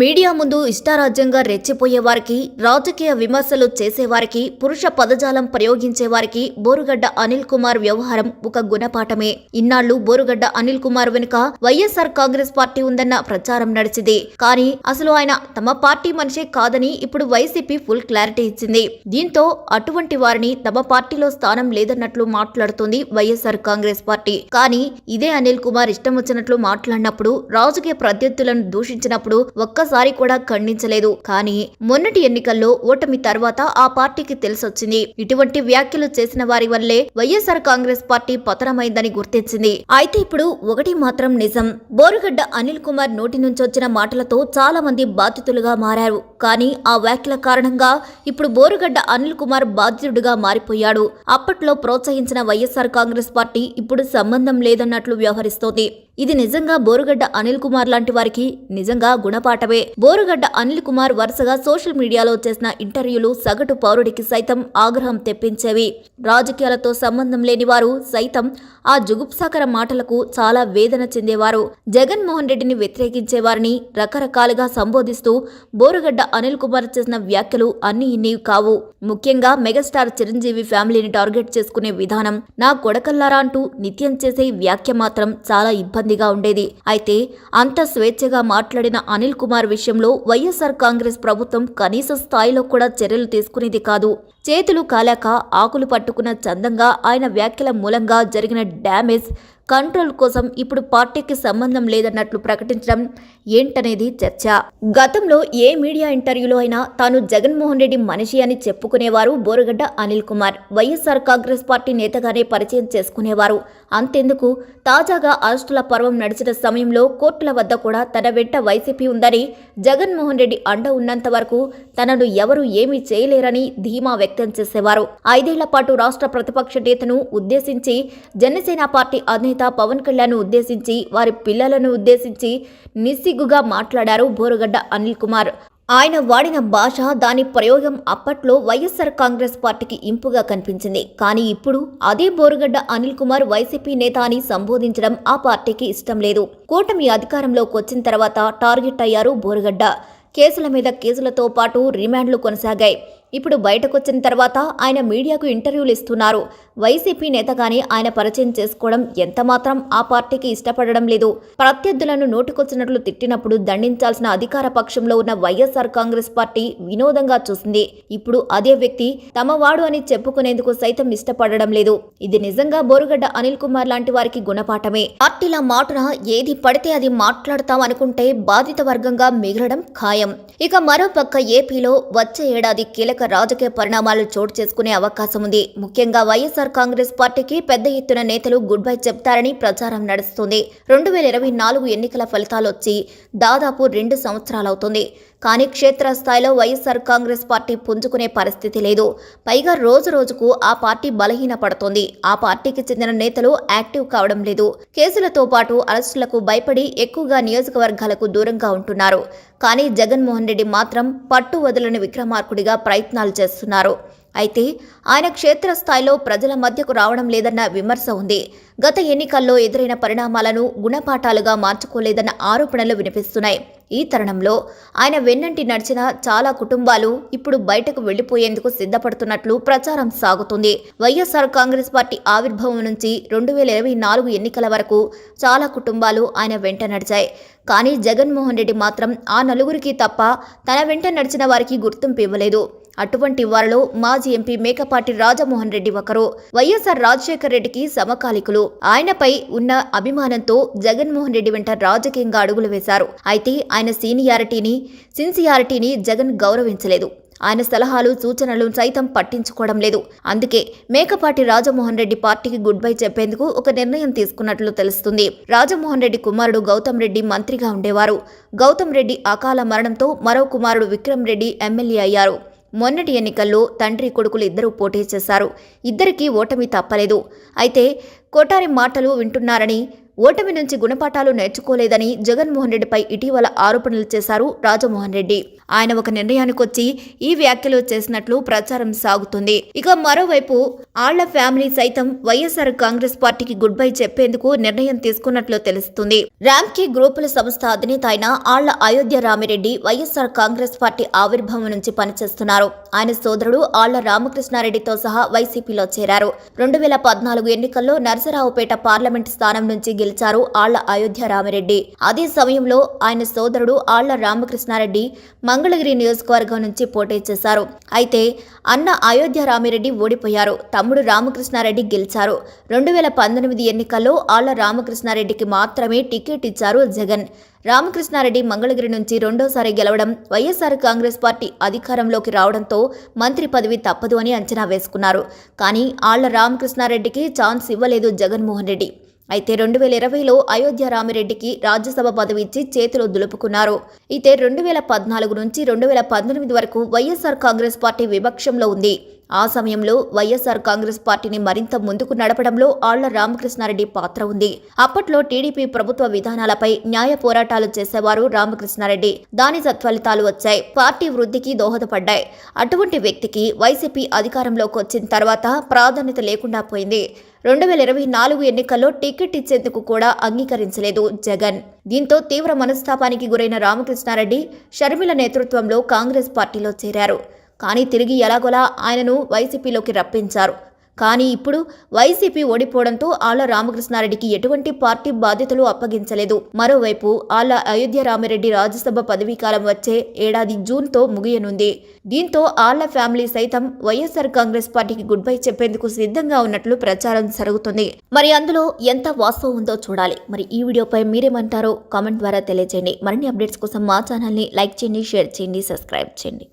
Media ముందు ఇష్టారాజ్యంగా రెచ్చిపోయే వారికి రాజకీయ విమర్శలు చేసేవారికి పురుష పదజాలం ప్రయోగించే వారికి బోరుగడ్డ అనిల్ కుమార్ వ్యవహారం ఒక గుణపాఠమే. ఇన్నాళ్ళు బోరుగడ్డ అనిల్ కుమార్ వెనుక వైఎస్ఆర్ కాంగ్రెస్ పార్టీ ఉందన్న ప్రచారం నడిచింది. కానీ అసలు ఆయన తమ పార్టీ మనిషే కాదని ఇప్పుడు వైసీపీ ఫుల్ క్లారిటీ ఇచ్చింది. దీంతో అటువంటి వారిని తమ పార్టీలో స్థానం లేదన్నట్లు మాట్లాడుతుంది వైఎస్ఆర్ కాంగ్రెస్ పార్టీ. కానీ ఇదే అనిల్ కుమార్ ఇష్టం వచ్చినట్లు మాట్లాడినప్పుడు రాజకీయ ప్రత్యర్థులను దూషించినప్పుడు ఒక్క ఒక్కసారి కూడా ఖండించలేదు. కానీ మొన్నటి ఎన్నికల్లో ఓటమి తర్వాత ఆ పార్టీకి తెలిసొచ్చింది. ఇటువంటి వ్యాఖ్యలు చేసిన వారి వల్లే వైఎస్ఆర్ కాంగ్రెస్ పార్టీ పతనమైందని గుర్తించింది. అయితే ఇప్పుడు ఒకటి మాత్రం నిజం. బోరుగడ్డ అనిల్ కుమార్ నోటి నుంచి వచ్చిన మాటలతో చాలా మంది బాధితులుగా మారారు. కానీ ఆ వ్యాఖ్యల కారణంగా ఇప్పుడు బోరుగడ్డ అనిల్ కుమార్ బాధితుడిగా మారిపోయాడు. అప్పట్లో ప్రోత్సహించిన వైఎస్ఆర్ కాంగ్రెస్ పార్టీ ఇప్పుడు సంబంధం లేదన్నట్లు వ్యవహరిస్తోంది. ఇది నిజంగా బోరుగడ్డ అనిల్ కుమార్ లాంటి వారికి నిజంగా గుణపాఠమే. బోరుగడ్డ అనిల్ కుమార్ వరుసగా సోషల్ మీడియాలో చేసిన ఇంటర్వ్యూలు సగటు పౌరుడికి సైతం ఆగ్రహం తెప్పించేవి. రాజకీయాలతో సంబంధం లేని వారు సైతం ఆ జుగుప్సాకర మాటలకు చాలా వేదన చెందేవారు. జగన్మోహన్ రెడ్డిని వ్యతిరేకించేవారిని రకరకాలుగా సంబోధిస్తూ బోరుగడ్డ అనిల్ కుమార్ చేసిన వ్యాఖ్యలు అన్ని ఇన్ని కావు. ముఖ్యంగా మెగాస్టార్ చిరంజీవి ఫ్యామిలీని టార్గెట్ చేసుకునే విధానం నా కొడకల్లారా అంటూ నిత్యం చేసే వ్యాఖ్య మాత్రం చాలా ఇబ్బంది ఇబ్బందిగా ఉండేది. అయితే అంత స్వేచ్ఛగా మాట్లాడిన అనిల్ కుమార్ విషయంలో వైఎస్ఆర్ కాంగ్రెస్ ప్రభుత్వం కనీస స్థాయిలో కూడా చర్యలు తీసుకునేది కాదు. చేతులు కాలాక ఆకులు పట్టుకున్న చందంగా ఆయన వ్యాఖ్యల మూలంగా జరిగిన డ్యామేజ్ కంట్రోల్ కోసం ఇప్పుడు పార్టీకి సంబంధం లేదన్నట్లు ప్రకటించడం ఏంటనేది చర్చ. గతంలో ఏ మీడియా ఇంటర్వ్యూలో అయినా తాను జగన్మోహన్ రెడ్డి మనిషి అని చెప్పుకునేవారు బోరగడ్డ అనిల్ కుమార్. వైఎస్ఆర్ కాంగ్రెస్ పార్టీ నేతగానే పరిచయం చేసుకునేవారు. అంతెందుకు? తాజాగా అరెస్టుల పర్వం నడిచిన సమయంలో కోర్టుల వద్ద కూడా తన వెంట వైసీపీ ఉందని జగన్మోహన్ రెడ్డి అండ ఉన్నంత వరకు తనను ఎవరూ ఏమీ చేయలేరని ధీమా వ్యక్తం చేసేవారు. ఐదేళ్ళ పాటు రాష్ట్ర ప్రతిపక్ష నేతను ఉద్దేశించి జనసేన పార్టీ అధినేత పవన్ కళ్యాణ్ ఉద్దేశించి వారి పిల్లలను ఉద్దేశించి నిస్సిగ్గుగా మాట్లాడారు బోరగడ్డ అనిల్ కుమార్. ఆయన వాడిన భాష దాని ప్రయోగం అప్పట్లో వైఎస్ఆర్ కాంగ్రెస్ పార్టీకి ఇంపుగా కనిపించింది. కానీ ఇప్పుడు అదే బోరుగడ్డ అనిల్ కుమార్ వైసీపీ నేత అని సంబోధించడం ఆ పార్టీకి ఇష్టం లేదు. కూటమి అధికారంలోకి వచ్చిన తర్వాత టార్గెట్ అయ్యారు బోరుగడ్డ. కేసుల మీద కేసులతో పాటు రిమాండ్లు కొనసాగాయి. ఇప్పుడు బయటకొచ్చిన తర్వాత ఆయన మీడియాకు ఇంటర్వ్యూలు ఇస్తున్నారు. వైసీపీ నేతగానే ఆయన పరిచయం చేసుకోవడం ఎంతమాత్రం ఆ పార్టీకి ఇష్టపడడం లేదు. ప్రత్యర్థులను నోటికొచ్చినట్లు తిట్టినప్పుడు దండించాల్సిన అధికార పక్షంలో ఉన్న వైఎస్ఆర్ కాంగ్రెస్ పార్టీ వినోదంగా చూసింది. ఇప్పుడు అదే వ్యక్తి తమవాడు అని చెప్పుకునేందుకు సైతం ఇష్టపడడం లేదు. ఇది నిజంగా బోరుగడ్డ అనిల్ కుమార్ లాంటి వారికి గుణపాఠమే. పార్టీల మాటున ఏది పడితే అది మాట్లాడతాం అనుకుంటే బాధిత వర్గంగా మిగలడం ఖాయం. ఇక మరోపక్క ఏపీలో వచ్చే ఏడాది కీలక కీలక రాజకీయ పరిణామాలు చోటు చేసుకునే అవకాశం ఉంది. ముఖ్యంగా వైఎస్ఆర్ కాంగ్రెస్ పార్టీకి పెద్ద ఎత్తున నేతలు గుడ్ బై చెప్తారని ప్రచారం నడుస్తుంది. రెండు వేల ఇరవై నాలుగు ఎన్నికల ఫలితాలు వచ్చి దాదాపు రెండు సంవత్సరాలవుతుంది. కానీ క్షేత్రస్థాయిలో వైఎస్ఆర్ కాంగ్రెస్ పార్టీ పుంజుకునే పరిస్థితి లేదు. పైగా రోజు రోజుకు ఆ పార్టీ బలహీన పడుతోంది ఆ పార్టీకి చెందిన నేతలు యాక్టివ్ కావడం లేదు. కేసులతో పాటు అరెస్టులకు భయపడి ఎక్కువగా నియోజకవర్గాలకు దూరంగా ఉంటున్నారు. కానీ జగన్మోహన్ రెడ్డి మాత్రం పట్టు వదలని విక్రమార్కుడిగా ప్రయత్నాలు చేస్తున్నారు. అయితే ఆయన క్షేత్రస్థాయిలో ప్రజల మధ్యకు రావడం లేదన్న విమర్శ ఉంది. గత ఎన్నికల్లో ఎదురైన పరిణామాలను గుణపాఠాలుగా మార్చుకోలేదన్న ఆరోపణలు వినిపిస్తున్నాయి. ఈ తరుణంలో ఆయన వెన్నంటి నడిచిన చాలా కుటుంబాలు ఇప్పుడు బయటకు వెళ్ళిపోయేందుకు సిద్ధపడుతున్నట్లు ప్రచారం సాగుతుంది. వైఎస్ఆర్ కాంగ్రెస్ పార్టీ ఆవిర్భావం నుంచి రెండు వేల ఇరవై నాలుగు ఎన్నికల వరకు చాలా కుటుంబాలు ఆయన వెంట నడిచాయి. కానీ జగన్మోహన్ రెడ్డి మాత్రం ఆ నలుగురికి తప్ప తన వెంట నడిచిన వారికి గుర్తింపు ఇవ్వలేదు. అటువంటి వారిలో మాజీ ఎంపీ మేకపాటి రాజమోహన్ రెడ్డి ఒకరు. వైఎస్ఆర్ రాజశేఖర రెడ్డికి సమకాలికులు. ఆయనపై ఉన్న అభిమానంతో జగన్మోహన్ రెడ్డి వెంట రాజకీయంగా అడుగులు వేశారు. అయితే ఆయన సీనియారిటీని సిన్సియారిటీని జగన్ గౌరవించలేదు. ఆయన సలహాలు సూచనలు సైతం పట్టించుకోవడం లేదు. అందుకే మేకపాటి రాజమోహన్ రెడ్డి పార్టీకి గుడ్ బై చెప్పేందుకు ఒక నిర్ణయం తీసుకున్నట్లు తెలుస్తుంది. రాజమోహన్ రెడ్డి కుమారుడు గౌతమ్ రెడ్డి మంత్రిగా ఉండేవారు. గౌతమ్ రెడ్డి అకాల మరణంతో మరో కుమారుడు విక్రమ్ రెడ్డి ఎమ్మెల్యే అయ్యారు. మొన్నటి ఎన్నికల్లో తండ్రి కొడుకులు ఇద్దరూ పోటీ చేశారు. ఇద్దరికీ ఓటమి తప్పలేదు. అయితే కోటారి మాటలు వింటున్నారని ఓటమి నుంచి గుణపాఠాలు నేర్చుకోలేదని జగన్మోహన్ రెడ్డిపై ఇటీవల ఆరోపణలు చేశారు రాజమోహన్ రెడ్డి. ఆయన ఒక నిర్ణయానికొచ్చి ఈ వ్యాఖ్యలు చేసినట్లు ప్రచారం సాగుతుంది. ఇక మరోవైపు ఆళ్ళ ఫ్యామిలీ సైతం వైఎస్ఆర్ కాంగ్రెస్ పార్టీకి గుడ్ బై చెప్పేందుకు నిర్ణయం తీసుకున్నట్లు తెలుస్తుంది. ర్యాంకీ గ్రూపుల సంస్థ అధినేత అయిన ఆళ్ళ అయోధ్య రామిరెడ్డి వైఎస్ఆర్ కాంగ్రెస్ పార్టీ ఆవిర్భావం నుంచి పనిచేస్తున్నారు. ఆయన సోదరుడు ఆళ్ళ రామకృష్ణారెడ్డితో సహా వైసీపీలో చేరారు. రెండు వేల పద్నాలుగు ఎన్నికల్లో నరసరావుపేట పార్లమెంట్ స్థానం నుంచి గెలిచారు ఆళ్ళ అయోధ్య రామిరెడ్డి. అదే సమయంలో ఆయన సోదరుడు ఆళ్ళ రామకృష్ణారెడ్డి మంగళగిరి నియోజకవర్గం నుంచి పోటీ చేశారు. అయితే అన్న అయోధ్య రామిరెడ్డి ఓడిపోయారు. తమ్ముడు రామకృష్ణారెడ్డి గెలిచారు. రెండు వేల పంతొమ్మిది ఎన్నికల్లో ఆళ్ళ రామకృష్ణారెడ్డికి మాత్రమే టికెట్ ఇచ్చారు జగన్. రామకృష్ణారెడ్డి మంగళగిరి నుంచి రెండోసారి గెలవడం వైఎస్ఆర్ కాంగ్రెస్ పార్టీ అధికారంలోకి రావడంతో మంత్రి పదవి తప్పదు అని అంచనా వేసుకున్నారు. కానీ ఆళ్ళ రామకృష్ణారెడ్డికి ఛాన్స్ ఇవ్వలేదు జగన్మోహన్ రెడ్డి. అయితే రెండు వేల ఇరవైలో అయోధ్య రామిరెడ్డికి రాజ్యసభ పదవి ఇచ్చి చేతిలో దులుపుకున్నారు. అయితే రెండు వేల పద్నాలుగు నుంచి రెండు వేల పంతొమ్మిది వరకు వైఎస్ఆర్ కాంగ్రెస్ పార్టీ విపక్షంలో ఉంది. ఆ సమయంలో వైఎస్ఆర్ కాంగ్రెస్ పార్టీని మరింత ముందుకు నడపడంలో ఆళ్ళ రామకృష్ణారెడ్డి పాత్ర ఉంది. అప్పట్లో టీడీపీ ప్రభుత్వ విధానాలపై న్యాయ పోరాటాలు చేసేవారు రామకృష్ణారెడ్డి. దాని సత్ఫలితాలు వచ్చాయి. పార్టీ వృద్ధికి దోహదపడ్డాయి. అటువంటి వ్యక్తికి వైసీపీ అధికారంలోకి వచ్చిన తర్వాత ప్రాధాన్యత లేకుండా పోయింది. రెండు వేల ఇరవై నాలుగు ఎన్నికల్లో టికెట్ ఇచ్చేందుకు కూడా అంగీకరించలేదు జగన్. దీంతో తీవ్ర మనస్తాపానికి గురైన రామకృష్ణారెడ్డి షర్మిల నేతృత్వంలో కాంగ్రెస్ పార్టీలో చేరారు. కానీ తిరిగి ఎలాగోలా ఆయనను వైసీపీలోకి రప్పించారు. కానీ ఇప్పుడు వైసీపీ ఓడిపోవడంతో ఆళ్ళ రామకృష్ణారెడ్డికి ఎటువంటి పార్టీ బాధ్యతలు అప్పగించలేదు. మరోవైపు ఆళ్ళ అయోధ్య రామిరెడ్డి రాజ్యసభ పదవీకాలం వచ్చే ఏడాది జూన్తో ముగియనుంది. దీంతో ఆళ్ళ ఫ్యామిలీ సైతం వైఎస్ఆర్ కాంగ్రెస్ పార్టీకి గుడ్ బై చెప్పేందుకు సిద్ధంగా ఉన్నట్లు ప్రచారం జరుగుతుంది. మరి అందులో ఎంత వాస్తవం ఉందో చూడాలి. మరి ఈ వీడియోపై మీరేమంటారో కామెంట్ ద్వారా తెలియజేయండి. మరిన్ని అప్డేట్స్ కోసం మా ఛానల్ని లైక్ చేయండి షేర్ చేయండి సబ్స్క్రైబ్ చేయండి.